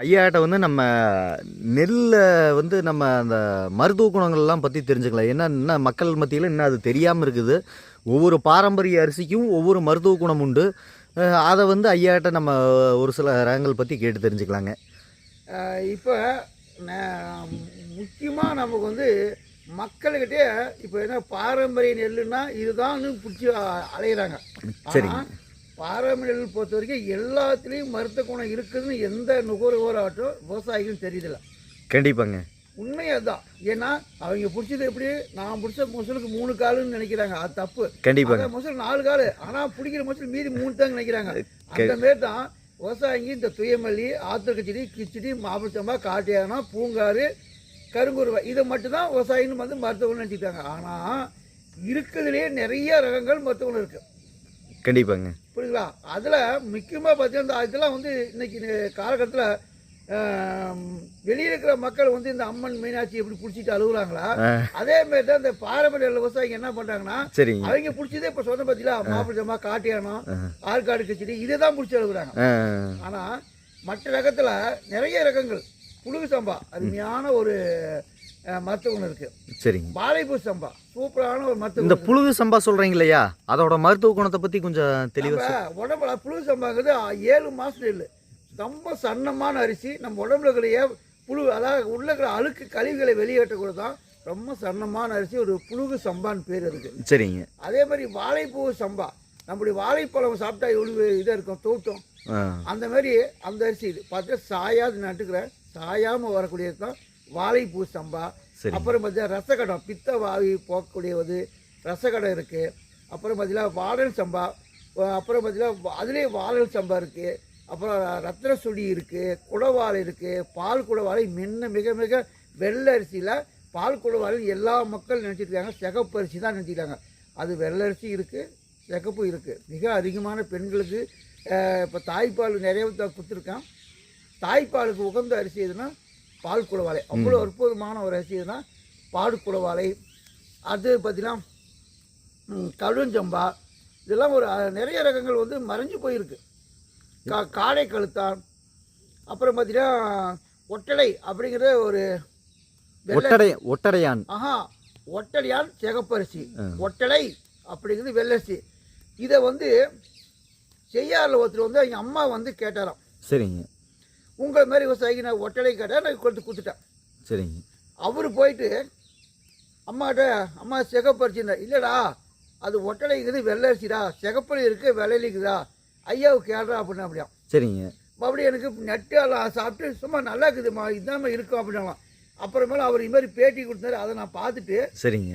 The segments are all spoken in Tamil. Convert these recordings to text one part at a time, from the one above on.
ஐயாட்ட வந்து நம்ம நெல்லை வந்து நம்ம அந்த மருத்துவ குணங்கள்லாம் பற்றி தெரிஞ்சுக்கலாம். ஏன்னா இன்னும் மக்கள் மத்தியில் இன்னும் அது தெரியாமல் இருக்குது. ஒவ்வொரு பாரம்பரிய அரிசிக்கும் ஒவ்வொரு மருத்துவ குணம் உண்டு. அதை வந்து ஐயாட்ட நம்ம ஒரு சில ரகங்கள் பற்றி கேட்டு தெரிஞ்சுக்கலாங்க. இப்போ முக்கியமாக நமக்கு வந்து மக்கள்கிட்டே இப்போ என்ன பாரம்பரிய நெல்லுன்னா இதுதான் பிடிச்சி அலையிறாங்க. சரிங்க. நெல் பொறுத்த வரைக்கும் எல்லாத்துலேயும் மருத்துவ குணம் இருக்குதுன்னு எந்த நுகர்வோராகட்டும் விவசாயிகளும் தெரியுதில்ல. கண்டிப்பாங்க. உண்மை அதுதான். ஏன்னா அவங்க பிடிச்சது எப்படி? நான் பிடிச்ச முசலுக்கு மூணு காலுன்னு நினைக்கிறாங்க. அது தப்பு. கண்டிப்பாங்க. அந்த முசல் நாலு காலு. ஆனா பிடிக்கிற முசல் மீதி மூணு தான் நினைக்கிறாங்க. அந்த மாதிரி தான் விவசாயிங்க இந்த துயமல்லி ஆத்தூர் கிச்சடி மாப்பிளச்சம்பா காட்டியானா பூங்காறு கருங்குருவை இதை மட்டும்தான் விவசாயின்னு வந்து மருத்துவம் நினச்சிட்டாங்க ஆனா இருக்கிறதுலே நிறைய ரகங்கள் மருத்துவம் இருக்கு. கண்டிப்பாங்க. புரியுங்களா அதில் முக்கியமாக பார்த்தீங்கன்னா இதெல்லாம் வந்து இன்னைக்கு காலகட்டத்தில் வெளியே இருக்கிற மக்கள் வந்து இந்த அம்மன் மீனாட்சி எப்படி பிடிச்சிட்டு அழுகுறாங்களா? அதே மாதிரி தான் இந்த பாரம்பரிய விவசாயிங்க என்ன பண்றாங்கன்னா சரிங்க. அவங்க பிடிச்சதே இப்போ சொன்ன பார்த்தீங்களா மாப்பிளமா காட்டியானம் ஆற்காடு கிச்சடி இதை தான் பிடிச்சி அழுகுறாங்க. ஆ, ஆனா மற்ற ரகத்துல நிறைய ரகங்கள். புழுகு சம்பா அருமையான ஒரு மருத்துவ குணம் இருக்கு. சரிங்க. வாழைப்பூ சம்பா சூப்பரான ஒரு மருத்துவ இந்த புழுகு சம்பா சொல்கிறீங்க இல்லையா அதோட மருத்துவ குணத்தை பற்றி கொஞ்சம் தெளிவாக உடம்புல புழு சம்பாங்கிறது ஏழு மாசம் நெல் ரொம்ப சன்னமான அரிசி நம்ம உடம்புல இருக்கிற புழு அதாவது உள்ள இருக்கிற அழுக்கு கழிவுகளை வெளியேற்றக்கூட தான் ரொம்ப சன்னமான அரிசி ஒரு புழுகு சம்பான்னு பேர் இருக்கு சரிங்க. அதே மாதிரி வாழைப்பூ சம்பா நம்முடைய வாழைப்பழம் சாப்பிட்டா எவ்வளவு இதாக இருக்கும் தோட்டம். அந்த மாதிரி அந்த அரிசி இது. பார்த்து சாயாது நட்டுக்கிறேன். சாயாமல் வரக்கூடியது தான் வாழைப்பூ சம்பா அப்புறம் பார்த்தீங்கன்னா ரசகடம் பித்த வாவி போக்கக்கூடியது ரசகடம் இருக்குது அப்புறம் பார்த்தீங்கன்னா வாழல் சம்பா அப்புறம் பார்த்தீங்கன்னா அதுலேயே வாழல் சம்பா இருக்குது அப்புறம் ரத்ன சுடி இருக்குது குடவாழை இருக்குது பால் குடவாழை முன்ன மிக மிக வெள்ளை அரிசியில் பால் குடவாழை எல்லா மக்கள் நினச்சிட்டு இருக்காங்க சிகப்பு அரிசி தான் நினச்சிக்கிறாங்க அது வெள்ளை அரிசி இருக்குது சிகப்பு இருக்குது மிக அதிகமான பெண்களுக்கு இப்போ தாய்ப்பால் நிறைய கொடுத்துருக்கான் தாய்ப்பாலுக்கு உகந்த அரிசி எதுனா பால் குடவாழை அவ்வளோ அற்புதமான ஒரு அரிசி எதுனா பால் குடவாழை அது பார்த்தீங்கன்னா கழுஞ்சம்பா இதெல்லாம் ஒரு நிறைய ரகங்கள் வந்து மறைஞ்சு போயிருக்கு. கா காடை கழுத்தான் அப்புறம் பார்த்தீங்கன்னா ஒட்டடை அப்படிங்கிற ஒரு ஒட்டடை ஒட்டடையான். ஆஹா ஒட்டடையான் சிகப்பரிசி. ஒட்டடை அப்படிங்கிறது வெள்ளரிசி. இதை வந்து செய்யாரில் ஒருத்தர் வந்து எங்கள் அம்மா வந்து கேட்டாராம். சரிங்க. உங்களை மாதிரி விவசாயிக்கு நான் ஒட்டடை கேட்டால் நான் கொடுத்து கொடுத்துட்டேன். சரிங்க. அவர் போயிட்டு அம்மாட்ட அம்மா சிகப்பரிசின்னா இல்லைடா அது ஒட்டடைங்கிறது வெள்ளரிசிடா சிகப்பரி இருக்கு வெள்ளையில இருக்குதா? ஐயாவுக்கு கேடுறா அப்படின்னு அப்படியா. சரிங்க. மறுபடியும் எனக்கு நட்டு சாப்பிட்டு சும்மா நல்லா இருக்குதும்மா இதுதான் இருக்கும் அப்படின்னாலாம் அப்புறமேல அவர் இது மாதிரி பேட்டி கொடுத்தாரு அதை நான் பார்த்துட்டு சரிங்க.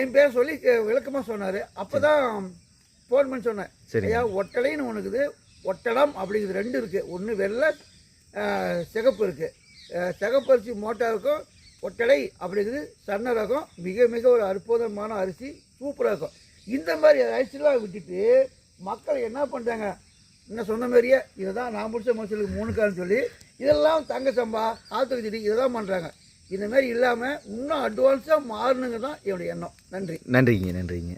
என் பேர் சொல்லி விளக்கமாக சொன்னார். அப்போ தான் ஃபோன் பண்ணி சொன்னேன். ஐயா ஒட்டடைன்னு ஒன்று இருக்குது ஒட்டடம் அப்படிங்கிறது ரெண்டு இருக்குது ஒன்று வெள்ளை சிகப்பு இருக்குது சிகப்பரிசி மோட்டாருக்கும் ஒட்டடை அப்படிங்கிறது சன்ன ரகம் மிக மிக ஒரு அற்புதமான அரிசி சூப்பராக இருக்கும் இந்த மாதிரி அரிசிலாம் விட்டுட்டு மக்கள் என்ன பண்ணுறாங்க இன்னும் சொன்ன மாதிரியே இதை தான் நான் முடிச்ச மனுஷனுக்கு மூணு கால்னு சொல்லி இதெல்லாம் தங்க சம்பா ஆத்துக்கு செடி இதை தான் பண்ணுறாங்க இந்த மாதிரி இல்லாமல் இன்னும் அட்வான்ஸாக மாறணுங்க தான் என்னுடைய எண்ணம். நன்றி. நன்றிங்க நன்றிங்க.